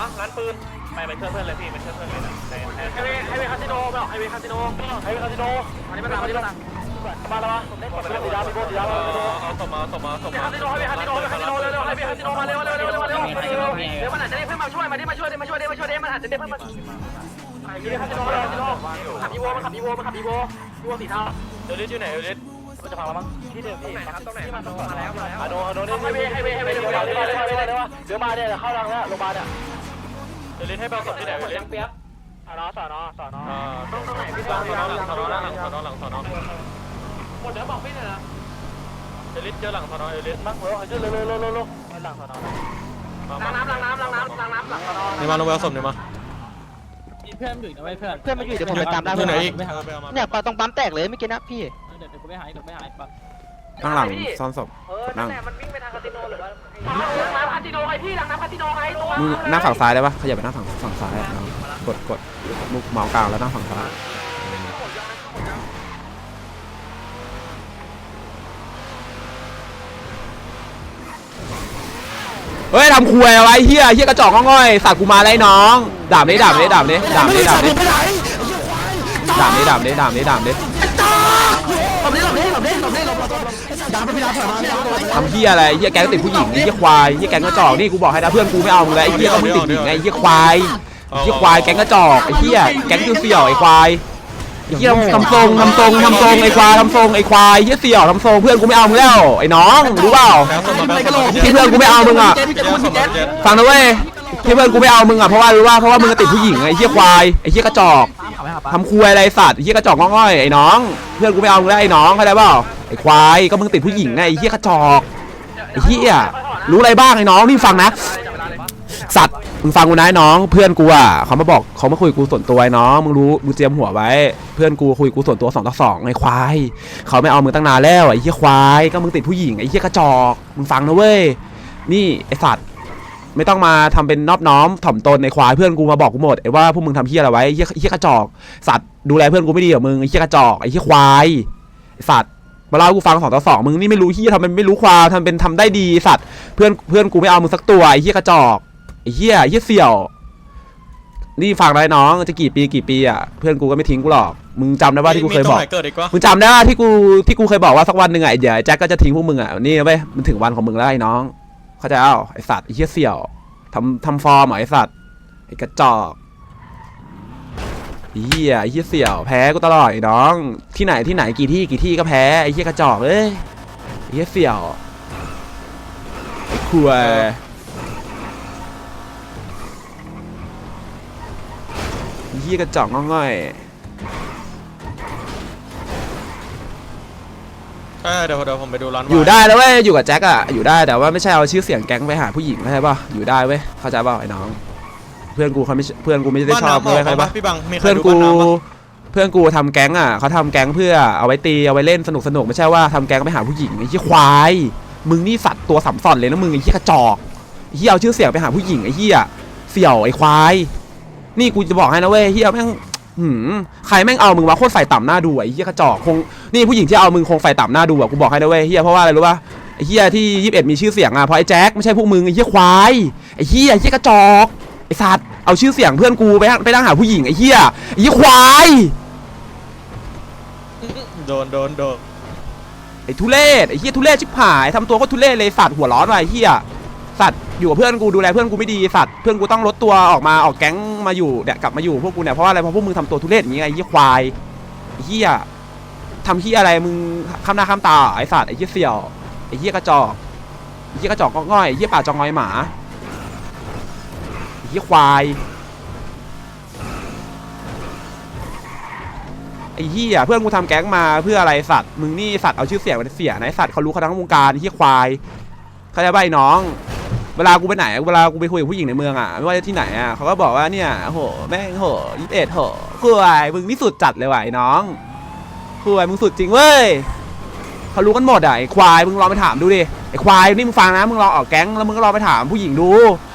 ปะร้านปืนไปไปช่วยเพื่อนเลยพี่ไปช่วยเพื่อนเลยนะไฮเวย์ไฮเวย์คาสิโนไปหรอไฮเวย์คาสิโนไฮเวย์คาสิโนอันนี้มาอันนี้มามาแล้วมาผมได้กดสีดำมีโบสีดำเอาสมาสมาสมาคาสิโนไฮเวย์คาสิโนไฮเวย์คาสิโนเร็วๆไฮเวย์คาสิโนมาเร็วเร็วเร็วเร็วเร็วเดี๋ยวมันอาจจะได้เพื่อนมาช่วยมาดิมาช่วยดิมาช่วยดิมาช่วยดิมันอาจจะได้เพื่อนมาไฮเวย์คาสิโนคาสิโนขับอีโวมันขับอีโวมันขับอีโวอีโวสีเทาเดลิสอยู่ไหนเดลิสจะพังแล้วมั้งที่เดิมพี่ตรงไหนที่มันต้องมาแล้วมาแล้วโดนโดนนี่ไฮเวย์ไฮเวย์ไฮเวย์เดี๋ยวเดี๋ยวเดี๋ยวเดี๋ยวเดี๋ยวเดี๋ยวมาเนี่ยเข้ารังแล้วโรงพยาบาลเนี่ย เดี๋ยวเล่นให้เบลสดที่ไหนเล่นเปียกสอนอสอนอสอนอต้องตรงไหนพี่สอนอหลังสอนอหลังสอนอหลังสอนอหมดแล้วบอกพี่หน่อยนะเดลิสเจอหลังสอนอเดลิสมั้งเร็วเจอเร็วเร็วเร็วเร็วเร็วหลังสอนอล้างน้ำล้างน้ำล้างน้ำล้างน้ำหลังสอนอเนี่ยมาลงไปเอาศพนี่ยมาเพื่อนอยู่นะเว้ยเพื่อนเพื่อนมันอยู่เดี๋ยวผมไปตามได้เพื่อนอีกเนี่ยปาตรงปั๊มแตกเลยเมื่อกี้นะพี่เดี๋ยวเดี๋ยวกูไปหายเดี๋ยวไปหายปั๊บ ข้างหลังซ่อนศพเออนั่นแหละมันวิ่งไปทางคาสิโนหรือว่าล้างน้ำคาสิโนไงพี่ล้างน้ำคาสิโนไงตรงมึงหน้าฝั่งซ้ายได้ปะขยับไปหน้าฝั่งฝั่งซ้ายอะเอากดกดมุกเมาส์กลางแล้วหน้าฝั่งซ้ายเฮ้ยทำควยอะไรเฮียเฮียกระจอกง่อยๆสัตว์กูมาไล่น้องดาบนี้ดาบนี้ดาบนี้ดาบนี้ดาบนี้ดาบนี้ดาบนี้ดาบนี้ดาบนี้หลบดิหลบดิหลบดิหลบดิหลบหลบหลบดาม ทำเฮียอะไรเฮียแก๊งติดผู้หญิงไอ้เฮียควายเฮียแกงกระจอกนี่กูบอกให้นะเพื่อนกูไม่เอามึงแล้วไอ้เฮียก็มึงติดหญิงไงไอ้เฮียควายไอ้เฮียควายแกงกระจอกไอ้เฮียแก๊งเสี่ยวไอ้ควายไอ้เฮียทำทรงทำทรงทำทรงไอ้ควายทำทรงไอ้ควายเฮียเสี่ยวทำทรงเพื่อนกูไม่เอามึงแล้วไอ้น้องรู้เปล่าพี่เพื่อนกูไม่เอามึงอะฟังนะเว้ย ที่เพื่อนกูไม่เอามึงอะเพราะว่ารู้ว่าเพราะว่ามึงติดผู้หญิงไอ้เหี้ยควายไอ้เหี้ยกระจอกทำควยอะไรสัตว์ไอ้เหี้ยกระจอกง่อยไอ้น้อง เพื่อนกูไม่เอามึงแล้วไอ้น้องเข้าใจเปล่าไอ้ควายก็มึงติดผู้หญิงไงไอ้เหี้ยกระจอกไอ้เหี้ยรู้อะไรบ้างไอ้น้องนี่ฟังนะสัตว์มึงฟังกูนะไอ้น้อง เพื่อนกูอะเขามาบอกเขามาคุยกูส่วนตัวไอ้น้องมึงรู้มึงเตรียมหัวไว้ เพื่อนกูคุยกูส่วนตัวสองต่อสองไอ้ควายเขาไม่เอามึงตั้งนานแล้วไอ้เหี้ยควายก็มึงติดผู้หญิงไอ้เหี้ยกระจอกมึงฟังนะเว้ยนี่ไอ้สัตว์ ไม่ต้องมาทำเป็นนอบน้อมถ่อมตนในควายเพื่อนกูมาบอกกูหมดไอ้ว่าพวกมึงทำเฮี้ยอะไรไว้ไอ้เฮี้ยไอ้เฮี้ยกระจอกสัตว์ดูแลเพื่อนกูไม่ดีกับมึงไอ้เฮี้ยกระจอกไอ้เฮี้ยควายไอ้สัตว์มาเล่าให้กูฟังสองต่อสองมึงนี่ไม่รู้เฮี้ยทำเป็นไม่รู้ความทำเป็นทำได้ดีสัตว์เพื่อนเพื่อนกูไม่เอามึงสักตัวไอ้เฮี้ยกระจอกไอ้เฮี้ยไอ้เฮี้ยเสี่ยว นี่ฟังได้น้องจะกี่ปีกี่ปีอะเพื่อนกูก็ไม่ทิ้งกูหรอกมึงจำได้ว่าที่กูเคยบอกมีตรงไหนเกิดอีกวะมึงจำได้ว่าที่กูที่กูเคยบอกว่าสักวันหนึ่งอะไอ้เดี๋ยวไอ้แจ็คก็จะทิ้งพวกมึงอะนี่นะเว้ยมันถึงวันของมึงแล้วไอ้น้อง เข้าใจเอาไอสัตว์ไอเหี้ยเสี่ยวทำทำฟอร์มเหรอไอสัตว์ไอกระจอกไอ้เหี้ยไอ้เหี้ยเสี่ยวแพ้กูตลอดไอ้น้อง ที่ไหนที่ไหนกี่ที่กี่ที่ก็แพ้ไอ้เหี้ยกระจอกเอ้ยไอ้เหี้ยเสี่ยวไอ้ควยไอ้เหี้ยกระจอกง่อย เออเดี๋ยวเดี๋ยวผมไปดูร้านๆอยู่ได้แล้วเว้ยอยู่กับแจ็คอะอยู่ได้แต่ว่าไม่ใช่เอาชื่อเสียงแก๊งไปหาผู้หญิงเข้าใจป่ะอยู่ได้เว้ยเข้าใจป่ะไอ้น้อง เพื่อนกูเขาไม่เพื่อนกูไม่ได้ชอบบ้านเว้ยน้ำใครออกป่ะปะพี่บังมีใครเพื่อนดูกูบ้านน้ำปะเพื่อนกูทำแก๊งอะเขาทำแก๊งเพื่อเอาไว้ตีเอาไว้เล่นสนุกสนุกไม่ใช่ว่าทำแก๊งไปหาผู้หญิงไอ้เหี้ยควายมึงนี่สัตว์ตัวสัมสอนเลยนะมึงไอ้เหี้ยกระจอกไอ้เหี้ยเอาชื่อเสียงไปหาผู้หญิงไอ้เหี้ยเสี่ยวไอ้ควายนี่กูจะบอกให้นะเว้ยเหี้ยแม่ง หืมใครแม่งเอามึงวะโคตรไฟต่ำหน้าดูอะไอ้เหี้ยกระจอกคงนี่ผู้หญิงที่เอามึงคงไฟต่ำหน้าดูอะกูบอกให้นะเว้ยเหี้ยเพราะว่าอะไรรู้ป่ะไอ้เหี้ยที่ยี่สิบเอ็ดมีชื่อเสียงอะเพราะไอ้แจ็คไม่ใช่พวกมึงไอ้เหี้ยควายไอ้เหี้ยไอ้เหี้ยกระจอกไอ้สัตว์เอาชื่อเสียงเพื่อนกูไปไปนั่งหาผู้หญิงไอ้เหี้ยไอ้เหี้ยควายโดนโดนโดนไอ้ทุเรศไอ้เฮียทุเรศชิบหายทำตัวก็ทุเรศเลยสัตว์หัวร้อนว่ะไอ้เฮีย สัตว์อยู่กับเพื่อนกูดูแลเพื่อนกูไม่ดีสัตว์เพื่อนกูต้องลดตัวออกมาออกแก๊งมาอยู่เนี่ยกลับมาอยู่พวกกูเนี่ยเพราะว่าอะไรเพราะพวกมึงทำตัวทุเรศอย่างงี้ไงไอ้เฮียควายไอ้เฮียทำเฮียอะไรมึงข้ามหน้าข้ามตาไอ้สัตว์ไอ้เฮียเสี่ยวไอ้เฮียกระจอกไอ้เฮียกระจอกก็ง่อยไอ้เฮียป่าจองงอยหมาไอ้เฮียควายไอ้เฮียเพื่อนกูทำแก๊งมาเพื่ออะไรสัตว์มึงนี่สัตว์เอาชื่อเสียงไปเสียนะไอ้สัตว์เขารู้เขาทั้งวงการไอ้เฮียควายเข้าใจป่ะไอ้น้อง เวลากูไปไหนเวลากูไปคุยกับผู้หญิงในเมืองอะไม่ว่าจะที่ไหนอะเขาก็บอกว่าเนี่ยโหแม่งโหยี่สิบเอ็ดโหคุยมึงนี่สุดจัดเลยว่ะไอ้น้องคุยมึงสุดจริงเว้ยเขารู้กันหมดอะไอ้ควายมึงลองไปถามดูดิไอ้ควายนี่มึงฟังนะมึงลองออกแก๊งแล้วมึงก็ลองไปถามผู้หญิงดู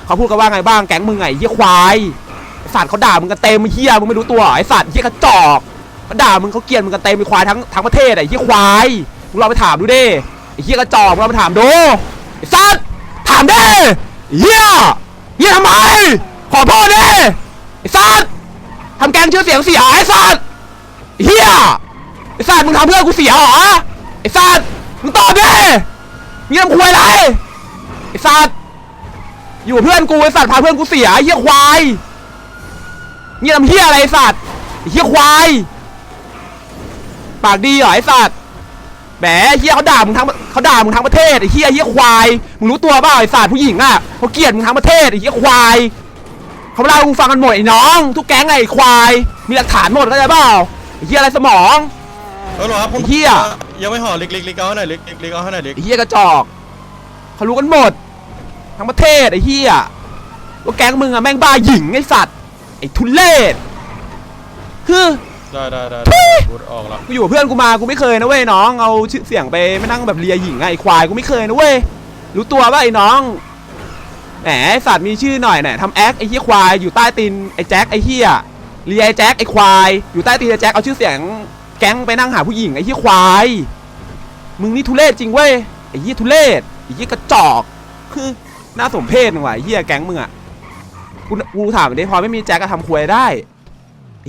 เขาพูดกันว่าไงบ้างแก๊งมึงไงเหี้ยควายไอ้สัตว์เขาด่ามึงกันเต็มเหี้ยมึงไม่รู้ตัวไอ้สัตว์เหี้ยกระจอกเขาด่ามึงเขาเกลียดมึงกันเต็มไอ้ควายทั้งทั้งประเทศอะไอ้เหี้ยควายมึงลองไปถามดูดิไอ้เหี้ยกระจอกมึงลองไปถามดูไอ้สัตว์ ถามดิเฮียเฮียทำไม ขอโทษดิไอ้สัตว์ทำแกงชื่อเสียงเสียไอ้สัตว์เฮียไอ้สัตว์มึงทำเพื่อนกูเสียเหรอไอ้สัตว์มึงตอบดิมึงควยอะไรไอ้สัตว์อยู่เพื่อนกูไอ้สัตว์พาเพื่อนกูเสียเฮียควายมึงทำเฮียอะไรไอ้สัตว์เฮียควาย ปากดีเหรอไอ้สัตว์ มไอ้เฮียเขาด่ามึงทั้งเขาด่ามึงทั้งประเทศไอ้เฮียเฮียควายมึงรู้ตัวเปล่าไอ้สัตว์ผู้หญิงอะเขาเกลียดมึงทั้งประเทศไอ้เฮียควายเขาเล่าให้กูฟังกันหมดไอ้น้อง ทุกแก๊งไอ้ควาย มีหลักฐานหมดเข้าใจเปล่าไอ้เหี้ยอะไรสมอง เออเหรอครับผมไอ้เหี้ย ยังไม่ห่อลิกลิกลิกเอาให้หน่อยลิกลิกลิกเอาให้หน่อยลิกไอ้เหี้ยกระจอกเขารู้กันหมด ทั้งประเทศไอ้เหี้ยว่าแก๊งมึงอะแม่งบ้าหญิงไอ้สัตว์ไอ้ทุเรศคือ ได้ได้ได้พูดออกละกูอยู่กับเพื่อนกูมากูไม่เคยนะเว้ยน้องเอาชื่อเสียงไปไม่นั่งแบบเลียหญิงอะไอ้ควายกูไม่เคยนะเว้ยรู้ตัวป่ะไอ้น้องแหมไอ้สัตว์มีชื่อหน่อยเนี่ยทำแอคไอ้เหี้ยควายอยู่ใต้ตีนไอ้แจ็คไอ้เหี้ยเลียไอ้แจ็คไอ้ควายอยู่ใต้ตีนไอ้แจ็คเอาชื่อเสียงแก๊งไปนั่งหาผู้หญิงไอ้เหี้ยควายมึงนี่ทุเรศจริงเว้ยไอ้เหี้ยทุเรศไอ้เหี้ยกระจอกคือน่าสมเพชหน่อยไอ้เหี้ยแก๊งมึงอะกูกูถามดิพอไม่มีแจ็คก็ทำควยได้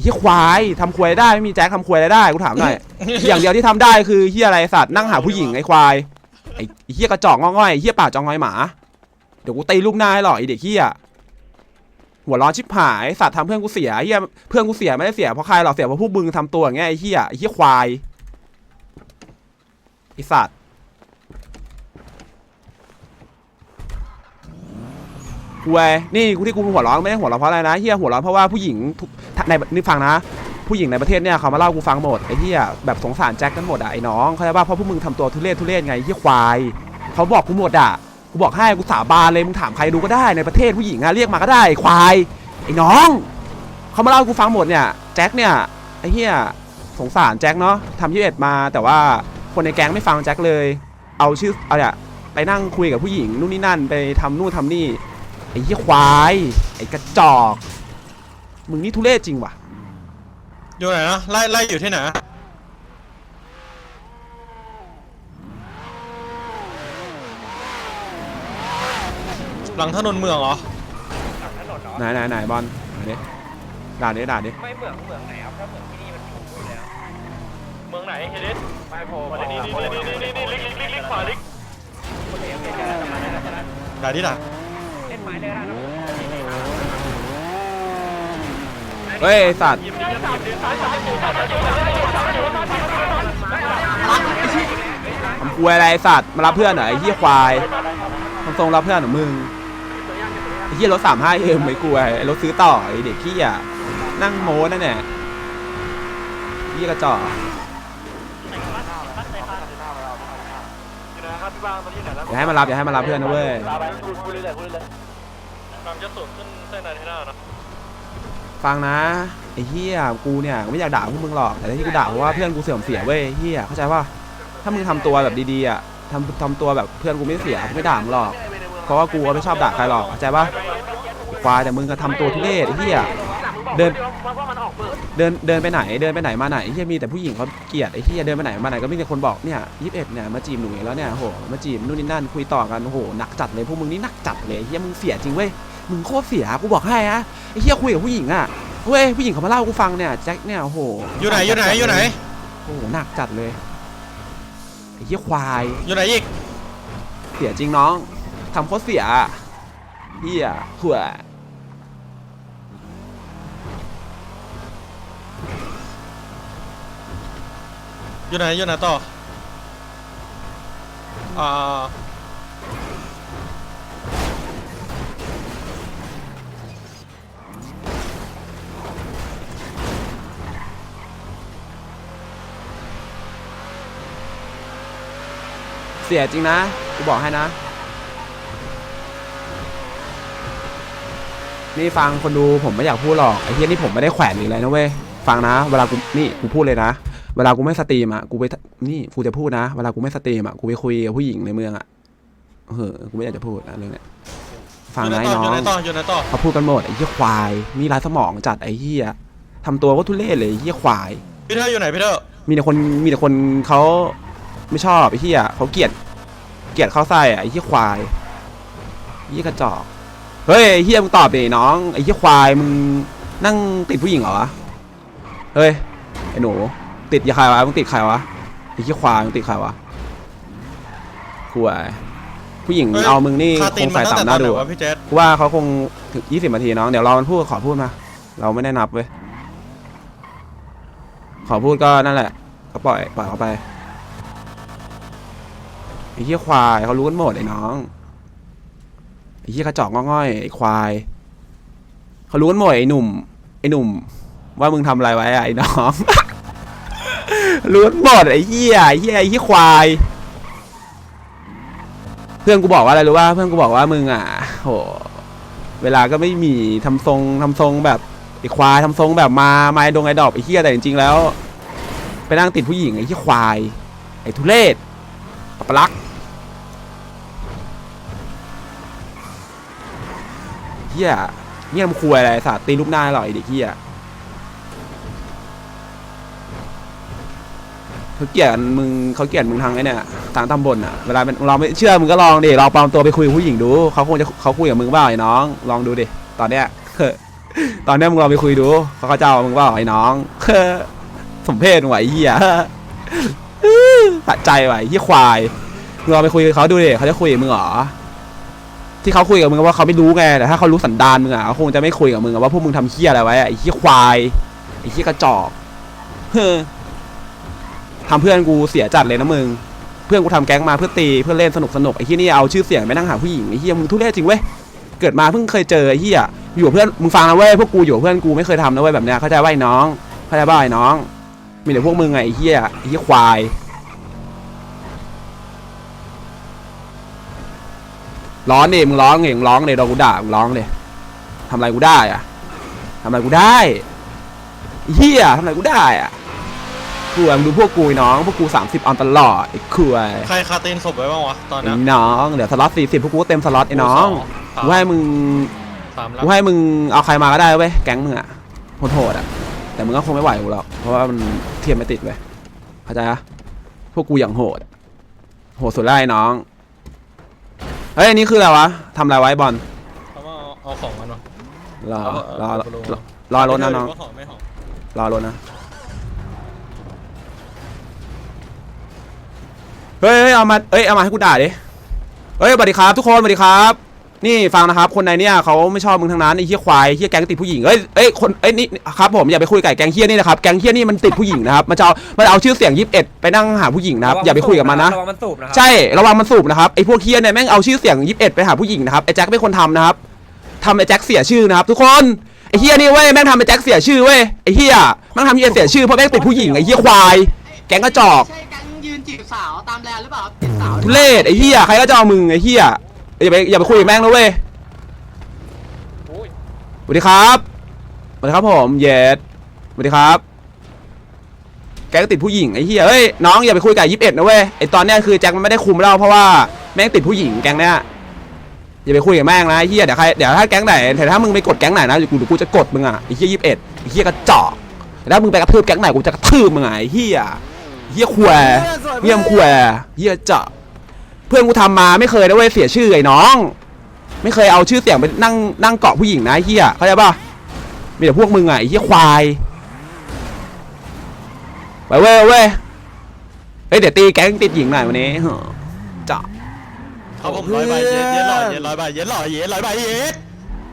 เหี้ยควายทำควยได้ไม่มีแจ็คทำควยอะไรได้กูถามหน่อย อย่างเดียวที่ทำได้คือเฮียอะไรสัตว์นั่งหาผู้หญิงไอ้ควายไอ้ไอ้เฮียกระจอกง่อยๆไอ้เฮียปากจองงอยหมา เดี๋ยวกูตีลูกหน้าให้หรอกไอ้เด็กเฮียหัวร้อนชิบหายสัตว์ทำเพื่อนกูเสียไอ้เฮียเพื่อนกูเสียไม่ได้เสียเพราะใครหรอกเสียเพราะพวกมึงทำตัวอย่างเงี้ยไอ้เฮียไอ้เฮียควายไอ้สัตว์ กูเว้ยนี่กูที่กูหัวร้อนไม่ได้หัวร้อนเพราะอะไรนะเฮียหัวร้อนเพราะว่าผู้หญิงในนี่ฟังนะ ผู้หญิงในประเทศเนี่ยเขามาเล่ากูฟังหมดไอ้เหี้ยแบบสงสารแจ็คกันหมดอะไอ้น้องเขาใจป่ะเพราะพวกมึงทำตัวทุเรศทุเรศไงเหี้ยควายเขาบอกกูหมดอะกูบอกให้กูสาบานเลยมึงถามใครดูก็ได้ในประเทศผู้หญิงอะเรียกมาก็ได้ควายไอ้น้องเขามาเล่ากูฟังหมดเนี่ยแจ็คเนี่ยไอ้เหี้ยสงสารแจ็คเนาะทำยี่เอ็ดมา แต่ว่าคนในแก๊งไม่ฟังแจ็คเลย เอาชื่อเอาเนี่ยไปนั่งคุยกับผู้หญิงนู่นนี่นั่นไปทำนู่นทำนี่ อ้เหี้ยควาย ไอ้กระจอก มึงนี่ทุเรศจริงว่ะ อยู่ไหนนะไล่ไล่อยู่ที่ไหนหลังถนนเมืองเหรอไหนไหนไหนบอลไหนดิด่าดิด่าดิไม่เหมืองเหมืองไหนครับถ้าเหมืองที่นี่มันถูกอยู่แล้วเมืองไหนเฮดิสไปโผล่มานี่นี่นี่นี่นี่นี่ลิกลิกลิกลิกขวาลิกด่าที่ไหนเล่นะเฮ้ยไอ้สัตว์ทำควยอะไรไอ้สัตว์มารับเพื่อนเหรอไอ้เหี้ยควายทำทรงรับเพื่อนเหรอมึงไอ้เหี้ยรถสามห้าเอ็มไม่กลัวไอ้รถซื้อต่อไอ้เด็กขี้อะนั่งโม้นั่นแหละเหี้ยกระจอกอย่าให้มารับอย่าให้มารับเพื่อนนะเว้ย ฟังจะสูงขึ้นเส้นอะไรที่หน้านะฟังนะไอ้เหี้ยกูเนี่ยไม่อยากด่าพวกมึงหรอกแต่ที่กูด่าเพราะว่าเพื่อนกูเสื่อมเสียเว้ยเหี้ยเข้าใจป่ะถ้ามึงทำตัวแบบดีๆอะทำทำตัวแบบเพื่อนกูไม่เสียกูไม่ด่ามึงหรอกเพราะว่ากูไม่ชอบด่าใครหรอกเข้าใจป่ะควายแต่มึงก็ทำตัวทุเรศไอ้เหี้ยเดินว่ออกเดินเดินไปไหนเดินไปไหนมาไหนเฮียมีแต่ผู้หญิงเขาเกลียดไอ้เฮียเดินไปไหนมาไหนก็มีแต่คนบอกเนี่ยยี่สิบเอ็ดเนี่ยมาจีบหนูอีกแล้วเนี่ยโหมาจีบนู่นนี่นั่นคุยต่อกันโหหนักจัดเลยพวกมึงนี่หนักจัดเลยเฮียมึงเสียจริงเว้ย มึงโคตรเสียกูบอกให้อะไอ้เฮียคุยกับผู้หญิงอะเว้ยผู้หญิงเขามาเล่าให้กูฟังเนี่ยแจ็คเนี่ยโอ้โหอยู่ไหนอยู่ไหนอยู่ไหนโอ้โหหนักจัดเลยไอ้เฮียควายอยู่ไหนอีกเสียจริงน้องทำโคตรเสียอะเฮียขัวอยู่ไหนอยู่ไหนต่ออ่า เสียจริงนะกูบอกให้นะ นี่ฟังคนดูผมไม่อยากพูดหรอกไอ้เฮียนี่ผมไม่ได้แขวนหรืออะไรนะเว้ยฟังนะ เวลากูนี่กูพูดเลยนะเวลากูไม่สตรีมอะกูไปนี่กูจะพูดนะเวลากูไม่สตรีมอะกูไปคุยกับผู้หญิงในเมืองอะเออกูไม่อยากจะพูดนะเรื่องเนี้ยฟังอยู่ไหนนะไอ้ต่อน้ออยู่ไหนงต่ออยู่ไหนต่อเขาพูดกันหมดไอ้เหี้ยควายมีร้ายสมองจัดไอ้เหี้ยทำตัวว่าทุเรศเลยไอ้เหี้ยควายพี่เธออยู่ไหนพี่เธอมีแต่คนมีแต่คนเขา ไม่ชอบไอ้เหี้ยเขาเกลียด เกลียดเข้าใส่อะไอ้เหี้ยควายไอ้เหี้ยกระจอกเฮ้ยไอ้เฮียมึงตอบดิน้องไอ้เฮียควายมึงนั่งติดผู้หญิงเหรอวะเฮ้ยไอ้หนู ติดยาใครวะมึงติดใครวะไอ้เฮียควายมึงติดใครวะควายผู้หญิงเอามึงนี่คาคตีนงมัใส่นตั้งต่ำแต่หตอน้านไหนดูวะพี่เจษกูว่าเขาคงถึงยี่สิบนาทีน้องเดี๋ยวรอมันพูดขอพูดมาเราไม่ได้นับเว้ยขอพูดก็นั่นแหละก็ปล่อยปล่อยเขาไป ไอ้เหี้ยควายเขารู้กันหมดไอ้น้องไอ้เหี้ยกระจอกง่อยไอ้ควายเขารู้กันหมดไอ้หนุ่ม ไอ้หนุ่ม ว่ามึงทำอะไรไว้อะไอ้น้องรู้กันหมดไอ้เหี้ยไอ้เหี้ยไอ้เหี้ยควาย เพื่อนกูบอกว่าอะไรรู้ว่าเพื่อนกูบอกว่ามึงอะโหเวลาก็ไม่มีทำทรงทำทรงแบบไอ้ควายทำทรงแบบมาไม้ดงไอ้ดอกไอ้เหี้ยแต่จริงๆแล้ว ไปนั่งติดผู้หญิงไอ้เหี้ยควาย ไอ้ทุเรศปลักษ เหี้ยเนี่ยมันคุยอะไรสัตว์ตีลูกหน้าหรอไอ้เด็กเหี้ยเขาเกลียดมึงเขาเกลียดมึงทางไอ้เนี่ยทางตำบลอะเวลาเป็นเราไม่เชื่อมึงก็ลองดิลองปลอมตัวไปคุยกับผู้หญิงดูเขาคงจะเขาคุยกับมึงเปล่าไอ้น้อง ลองดูดิตอนเนี้ยตอนเนี้ยมึงลองไปคุยดูเขาเขาจะเอามึงเปล่าไอ้น้องสมเพศไหวเหี้ยสะใจไหวเหี้ยควายมึงลองไปคุยกับเขาดูดิเขาจะคุยกับมึงเหรอ ที่เขาคุยกับมึงว่าเขาไม่รู้ไงแต่ถ้าเขารู้สันดานมึงอะเขาคงจะไม่คุยกับมึงอะว่าพวกมึงทำเหี้ยอะไรไว้อะไอ้เหี้ยควายไอ้เหี้ยกระจอกเฮ้อทำเพื่อนกูเสียจัดเลยนะมึง เพื่อนกูทำแก๊งมาเพื่อตีเพื่อเล่นสนุกสนุกไอ้เหี้ยนี่เอาชื่อเสียงไปนั่งหาผู้หญิงไอ้เหี้ยมึงทุเรศจริงเว้ยเกิดมาเพิ่งเคยเจอไอ้เหี้ยอยู่กับเพื่อนมึงฟังนะเว้ยพวกกูอยู่กับเพื่อนกูไม่เคยทำนะเว้ยแบบเนี้ยเข้าใจว่าไอ้น้องเข้าใจว่าไอ้น้อง มีแต่พวกมึงไงไอ้เหี้ยไอ้เหี้ยควาย ร้อนดิมึงร้องเองร้องเลยโดนกูด่ามึงร้องเลยทำอะไรกูได้อะทำอะไรกูได้ไอ้เหี้ยทำอะไรกูได้อะกูมึงดูพวกกูไอ้น้องพวกกูสามสิบออนตลอดไอ้คุยใครคาตีนศพไว้บ้างวะตอนไอ้เนี้ยน้องเดี๋ยวสล็อตสี่สิบพวกกูก็เต็มสล็อตไอ้น้องสามกูให้มึงสามแล้วกูให้มึงเอาใครมาก็ได้เว้ยแก๊งมึงอะโหดๆอะแต่มึงก็คงไม่ไหวกูหรอกเพราะว่ามันเทียมไม่ติดเว้ยเข้าใจปะพวกกูอย่างโหดอะโหดสุดไล่น้อง เฮ้ยอันนี้คืออะไรวะทำอะไรไว้บอลเขามาเอาเอาของมันวะรอเอารอเอาเอารอรอรถนะน้องว่าของไม่ของรอรถนะเฮ้ยเฮ้ยเอามาเอ้ยเอามาให้กูด่าดิเฮ้ยสวัสดีครับทุกคนสวัสดีครับ นี่ฟังนะครับ คนในเนี่ยเขาไม่ชอบมึงทั้งนั้นไอ้เหี้ยควายไอ้เหี้ยแก๊งติดผู้หญิงเอ้ยเอ้ยคนเอ้ยนี่ครับผมอย่าไปคุยกับไอ้แก๊งเหี้ยนี่นะครับแก๊งเหี้ยนี่มันติดผู้หญิงนะครับมันจะเอามันเอาชื่อเสียงยิบเอ็ดไปนั่งหาผู้หญิงนะครับอย่าไปคุยกับมันนะระวังมันสูบนะครับใช่ระวังมันสูบนะครับไอ้พวกเฮียเนี่ยแม่งเอาชื่อเสียงยิบเอ็ดไปหาผู้หญิงนะครับไอ้แจ็คเป็นคนทำนะครับทำไอ้แจ็คเสียชื่อนะครับทุกคนไอ้เฮียนี่เว้ยแม่งทำไอ้แจ็คเสียชื่อเว้ยไอ้เฮียแม่งทำเฮียเสียชื่อเพราะแม่งติดผู้หญิงไอ้เฮียควายแก๊งกระจอกใช่แก๊งยืนจีบสาวตามแลนหรือเปล่าจีบสาวทุเรศไอ้เฮียใครก็จะเอามึงไอ้เฮีย อย่าไปอย่าไปคุยกับแม่งนะเว้ยสวัสดีครับสวัสดีครับผมเยสสวัสดีครับ แก๊งติดผู้หญิงไอ้เหี้ยเฮ้ยน้องอย่าไปคุยกับยิบเอ็ดนะเว้ยไอ้ตอนเนี้ยคือแจ็คมันไม่ได้คุมเราเพราะว่าแม่งติดผู้หญิงแก๊งเนี้ยอย่าไปคุยกับแม่งนะไอ้เหี้ยเดี๋ยวใครเดี๋ยวถ้าแก๊งไหนแต่ถ้ามึงไปกดแก๊งไหนนะเดี๋ยวกูเดี๋ยวกูจะกดมึงอะไอ้เหี้ยยิบเอ็ดไอ้เหี้ยกระจอกแต่ถ้ามึงไปกระทืบแก๊งไหนกูจะกระทืบมึงอะไอ้เหี้ยเหี้ยขวเหี้ยมขวเหี้ยเจาะ เพื่อนกูทำมาไม่เคยนะเว้ยเสียชื่อไอ้น้อง ไม่เคยเอาชื่อเสียงไปนั่งนั่งเกาะผู้หญิงนะไอ้เหี้ยเข้าใจป่ะมีแต่พวกมึงอะไอ้เหี้ยควายไปเว้ยเว้ยเฮ้ยเดี๋ยวตีแก๊งติดหญิงหน่อยวันนี้เฮ้อจ้ะเขาผมร้อยใบเย็ดเย็ดร้อยเย็ดร้อยใบเย็ดร้อยเย็ดร้อยใบเย็ด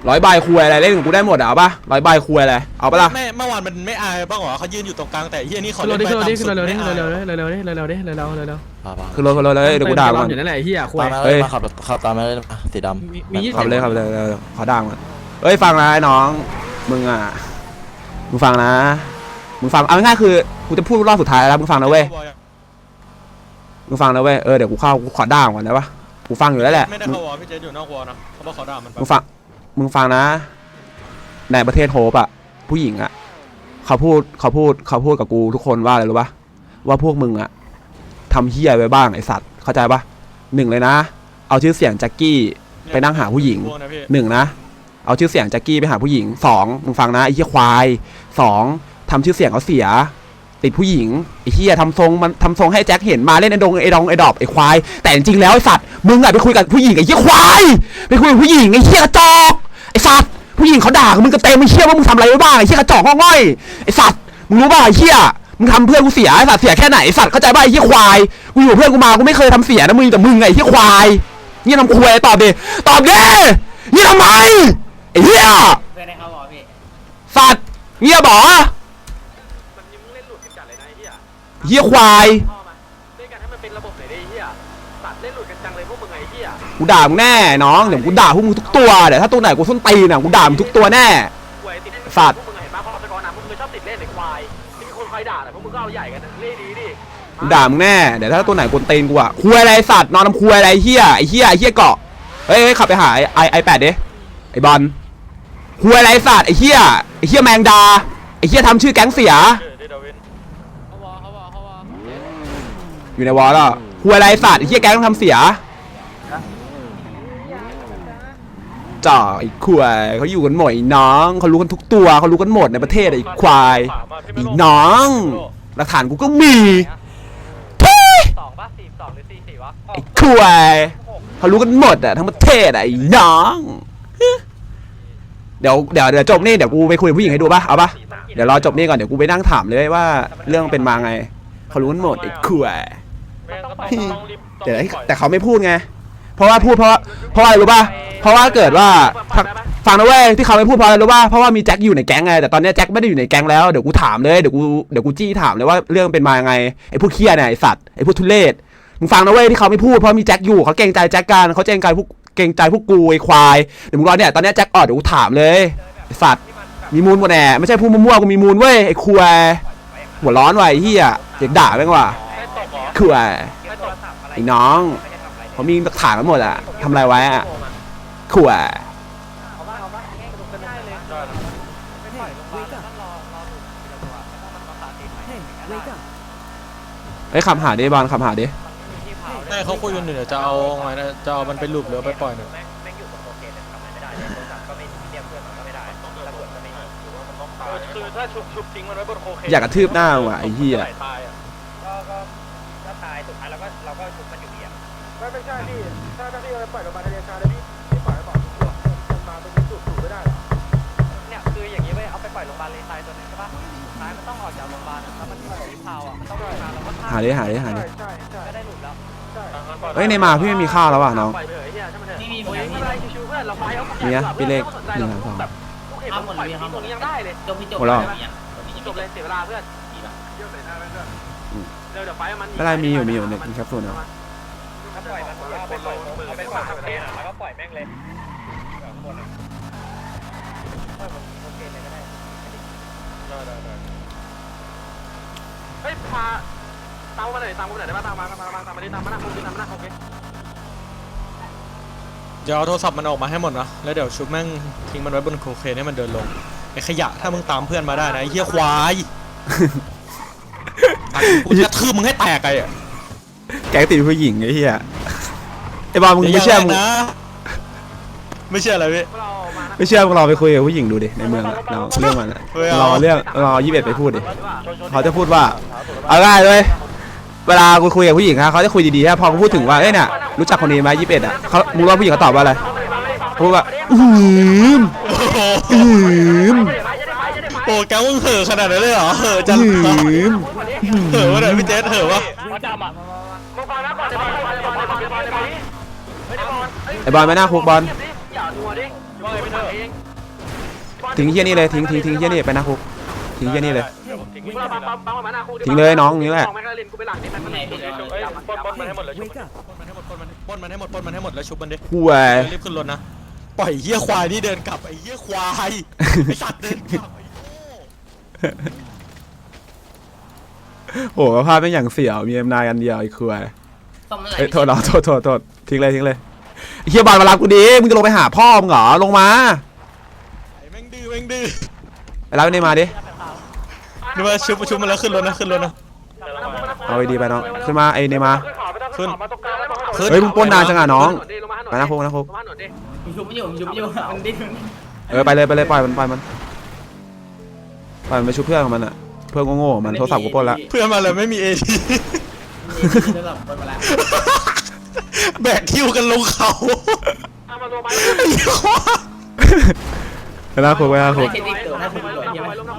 ร้อยใบคุยอะไรเล่นกับกูได้หมดอะเอาปะร้อยใบคุยอะไรเอาปะล่ะแม่เมื่อวานมันไม่อายบ้างเหรอเขายืนอยู่ตรงกลางแต่เฮียนี่เขาเร็วเล่นดิไปเร็วดิตามสุดเร็วดิไม่เร็วอายดิเร็วดิเร็วดิเร็วดิเร็วเร็วเร็วมาปะคือรถคือรถเลยเดี๋ยวกูด่ามัน อยู่นั่นแหละไอ้เหี้ยคุยตามมาเฮ้เลยย มาขับรถขับตามมาเลยอะสีดำ มีมียี่สิ ขับเลยขับเลยเร็วๆขอด่ามันเอ้ยฟังนะไอ้น้องมึงอะมึงฟังนะมึงฟังเอาง่ายๆคือกูจะพูดรอบสุดท้ายแล้วมึงฟังนะเว้ยมึงฟังนะเว้ยเออเดี๋ยวกูเข้ากูขอด่าก่อนได้ปะกูฟังอยู่แล้วแหละไม่ได้เขาวอพี่เจษอยู่นอกวอนะเขาบอกเขาด่ามันไปมึงฟัง มึงฟังนะ ในประเทศโฮปอะผู้หญิงอะเขาพูดเขาพูดเขาพูดกับกูทุกคนว่าอะไรรู้ปะว่าพวกมึงอะทำเฮี้ยไปบ้างไอสัตว์ เข้าใจปะหนึ่งเลยนะ เอาชื่อเสียงแจ็คกี้ไปนั่งหาผู้หญิงพวกนะพี่หนึ่งนะเอาชื่อเสียงแจ็คกี้ไปหาผู้หญิงสองมึงฟังนะไอ้เหี้ยควายสองทำชื่อเสียงเขาเสีย ติดผู้หญิงไอ้เหี้ยทำทรงมันทำทรงให้แจ็คเห็นมาเล่นไอ้ดงไอ้ดองไอ้ดอบไอ้ควายแต่จริงๆแล้วไอ้สัตว์มึงอะไปคุยกับผู้หญิงไอ้เหี้ยควายไปคุยกับผู้หญิงไอ้เหี้ยกระจอก ไอ้สัตว์ผู้หญิงเขาด่ามึงก็เต็มมึงเชื่อว่ามึงทำอะไรไว้บ้างไอ้เหี้ยกระจอกง่อยไอ้สัตว์มึงรู้ป่ะไอ้เหี้ยมึงทำเพื่อนกูเสียไอ้สัตว์เสียแค่ไหนไอ้สัตว์เข้าใจป่ะไอ้เหี้ยควายกูอยู่เพื่อนกูมากูไม่เคยทำเสียนะมึงแต่มึงไงไอ้เหี้ยควายนี่ทำควายตอบดิตอบดินี่ทำไมไอ้เหี้ยเพื่อนให้เขาบอกพี่สัตว์เงียบเหรอมันยิ้มเล่นหลุดกันจัดเลยนะไอ้เหี้ยเหี้ยควาย กูด่ามึงแน่น้องเดี๋ยวกูด่าพวกมึงทุกตัวเดี๋ยวถ้าตัวไหนกูส้นตีนอะกูด่ามึงทุกตัวแน่หวยติดเล่นสัตว์ พวกมึงเห็นปะพอสกอร์นำพวกมึงชอบติดเล่นในควายที่มีคนคอยด่าแต่พวกมึงก็เอาใหญ่กันนะเล่นดีดิกูด่ามึงแน่เดี๋ยวถ้าตัวไหนกวนตีนกูอะคุยอะไรสัตว์นอนน้ำคุยอะไรไอ้เหี้ยไอ้เหี้ยไอ้เหี้ยเกาะเฮ้ยเฮ้ยขับไปหาไอ้ไอไอแปดดิไอ้บอลคุยอะไรสัตว์ไอ้เหี้ยไอ้เหี้ยแมงดาไอ้เหี้ยทำชื่อแก๊งเสียเขาวอเขาวอเขาวออยู่ในวอลแล้วคุยอะไรสัตว์ไอ้เหี้ยแก๊งต้องทำเสีย จ่อไอ้ควายเขาอยู่กันหมดไอ้น้องเขารู้กันทุกตัวเขารู้กันหมดในประเทศไอ้ควายไอ้น้องหลักฐานกูก็มีทุยสองป่ะสี่สองหรือสี่สี่วะไอ้ควายเขารู้กันหมดอะทั้งประเทศอะไอ้น้องเดี๋ยวเดี๋ยวเดี๋ยวจบนี่เดี๋ยวกูไปคุยกับผู้หญิงให้ดูป่ะเอาป่ะเดี๋ยวรอจบนี่ก่อนเดี๋ยวกูไปนั่งถามเลยว่าเรื่องเป็นมาไงเขารู้กันหมดไอ้ควายเดี๋ยวแต่เขาไม่พูดไง เพราะว่าพูดเพราะเพราะว่าอะไรรู้ป่ะ เพราะว่าเกิดว่าฟังฟังนะเว้ยที่เขาไม่พูดเพราะอะไรรู้ป่ะเพราะว่ามีแจ็คอยู่ในแก๊งไงแต่ตอนเนี้ยแจ็คไม่ได้อยู่ในแก๊งแล้วเดี๋ยวกูถามเลยเดี๋ยวกูเดี๋ยวกูจี้ถามเลยว่าเรื่องเป็นมายังไงไอ้พวกเคียเนี่ยไอ้สัตว์ไอ้พวกทุเรศมึงฟังนะเว้ยที่เขาไม่พูดเพราะมีแจ็คอยู่เขาเกรงใจแจ็คกันเขาเกรงใจพวกเกรงใจพวกกูไอ้ควายเดี๋ยวมึงรอเนี่ยตอนเนี้ยแจ็คออดเดี๋ยวกูถามเลยไอ้สัตว์มีมูลหมดแน่ไม่ใช่พูดมั่วๆกูมีมูลเว้ยไอ้ควายหัวร้อนว่ะไอ้เหี้ยเด็กด่าแม่งว่ะไม่ตกเหรอควายไม่ตกไอ้น้องเขามีหลักฐานกันหมดอะทำอะไรไว้อะ ขวดเฮ้ยขับหาดิบอลขับหาดิใช่เขาคุยกันอยู่เดี๋ยวจะเอาไงนะจะเอามันไปลูบหรือเอาไปปล่อยเนี่ยแม่งแม่งอยู่ตรงโอเคเนี่ยทำอะไรไม่ได้เลยโทรศัพท์ก็ไม่มีเรียกเพื่อนมันก็ไม่ได้ตำรวจก็ไม่มีหรือว่ามันต้องตายคือถ้าชุบชุบทิ้งมันไว้บนโคเคนอยากกระทืบหน้ามึงว่ะไอ้เหี้ยตายอะก็ก็ถ้าตายสุดท้ายเราก็เราก็ชุบมันอยู่ดีอะไม่ไม่ใช่พี่ถ้าถ้าพี่เอาไปปล่อยลงมาในเรียนชาแล้วพี่ ใช่ปะสุดท้ายมันต้องออกจากโรงพยาบาลอะแล้วมันที่ที่พาวอะมันต้องมาเราก็ฆ่าหาดิหาดิหาดิใช่ใช่ใช่ไม่ได้หลุดแล้วใช่เฮ้ยในมาพี่ไม่มีข้าวแล้วว่ะน้อง ปล่อยไปเถอะไอ้เหี้ยช่างมันเถอะนี่มีหมโอ้ดยแล้วไม่พี่เป็นไรชิวๆเพื่อนเราไปเอามีนะพี่เลขหนึ่งหนึ่งสอง แบบลูกเห็บมันปล่อยตรงนี้ยังได้เลยจบพี่จบหมดแล้วจบเลยเสียเวลาเพื่อนเดี๋ยวเดี๋ยวไปมันไม่ได้มีอยู่มีอยู่ในแคปซูลเนาะถ้าปล่อยมันเอาไปปล่อยเอาไปปล่อยประเทศอะแล้วก็ปล่อยแม่งเลย เฮ้ยพาตามมาหน่อยตามมาหน่อยได้ป่ะตามมาตามมาตามมาดิตามมาหน้าคุกดิตามมาหน้าคุกดิเดี๋ยวเอาโทรศัพท์มันออกมาให้หมดนะแล้วเดี๋ยวชุบแม่งทิ้งมันไว้บนโคเคนให้มันเดินลงไอ้ขยะถ้ามึงตามเพื่อนมาได้นะไอ้เหี้ยควายกูจะทืบมึงให้แตกไอ้อะแก๊งติดผู้หญิงไอ้เหี้ยไอ้บอลมึงไม่เชื่อมึงนะไม่เชื่ออะไรพี่พวกเรามานะ ไม่เชื่อมึงรอไปคุยกับผู้หญิงดูดิในเมืองอะน้องเรื่องมันอะเฮ้ยเอารอเรื่องรอยี่สิบเอ็ดไปพูดดิเขาจะพูดว่าเอาง่ายเลยเวลากูคุยกับผู้หญิงฮะเขาจะคุยดีๆฮะพอกูพูดถึงว่าเอ้ยเนี่ยรู้จักคนนี้ไหมยี่สิบเอ็ดอะเขามึงว่าผู้หญิงเขาตอบว่าอะไรเขาพูดว่าอืมโอ้โหอืมโอ้แกมึงเห่อะขนาดนั้นเลยเหรอเห่อะจังอืมเห่อะวะเนี่ยพี่เจสเห่อะวะมึงฟังนะก่อนไอ้บอลไอ้บอลไอ้บอลไอ้บอลไอ้บอลไอ้บอลไอ้บอลไม่น่าคุกบอลอย่านั วดิว่าไงไม่เถอะเองทิ้งเฮี้ยนี่เลยทิ้งทิ้งทิ้งเฮี้ยนี่ไปนะคุกทิ้งเฮี้ยนี่เลยมึงเราปั๊มปั๊มปั๊มมาหน้าคุกทิ้งเลยน้องนี่แหละแม็กกาลินกูไปหลังนี่แม็กกาลินเฮ้ยปนปนมันให้หมดเลยชุบปล้นมันให้หมดปล้นมันให้หมดปล้นมันให้หมดแล้วชุบมันดิคุยรีบขึ้นรถนะ ปล่อยเหี้ยควายนี่เดินกลับไอ้เหี้ยควายไอ้สัตว์เดินกลับไอ้โง่โหภาพเป็นอย่างเสี่ยวมีเอ็มนายอันเดียวไอ้คุยซ่อมเมื่อไหร่เอ้ยโทษเหรอโทษโทษโทษทิ้งเลยทิ้งเลยไอ้ เฮียบอลมารับกูดิมึงจะลงไปหาพ่อมึงเหรอลงมาไอ้แม่งดื้อแม่งดื้อไปรับไอ้นี่มาดินี่ว่าชุบชุบมันแล้วขึ้นรถนะขึ้นรถนะ เอาไอ้ดีไปน้องขึ้นมาไอ้นี่มาขึ้นมาตรงกลางแล้วมาขึ้นเฮ้ยมึงปล้นนานจังอะน้องลงมาหน่อยไปนะคุกนะคุกลงมาหน่อยดิผมชุบไม่อยู่ผมชุบไม่อยู่มันดิ้นเออไปเลยไปเลยปล่อยมันปล่อยมันปล่อยมันไปชุบเพื่อนของมันอะเพื่อนโง่ๆของมันโทรศัพท์กูปล้นละเพื่อนมาเลยไม่มีเอทีโทรศัพท์ปนมาแล้ว แบกคิวกันลงเขาเอามาลงมาไอ้เหี้ยควายไปลากคุกไปลากคุกเทคนิคเดี๋ยวถ้าคุณตำรวจใช่ไหม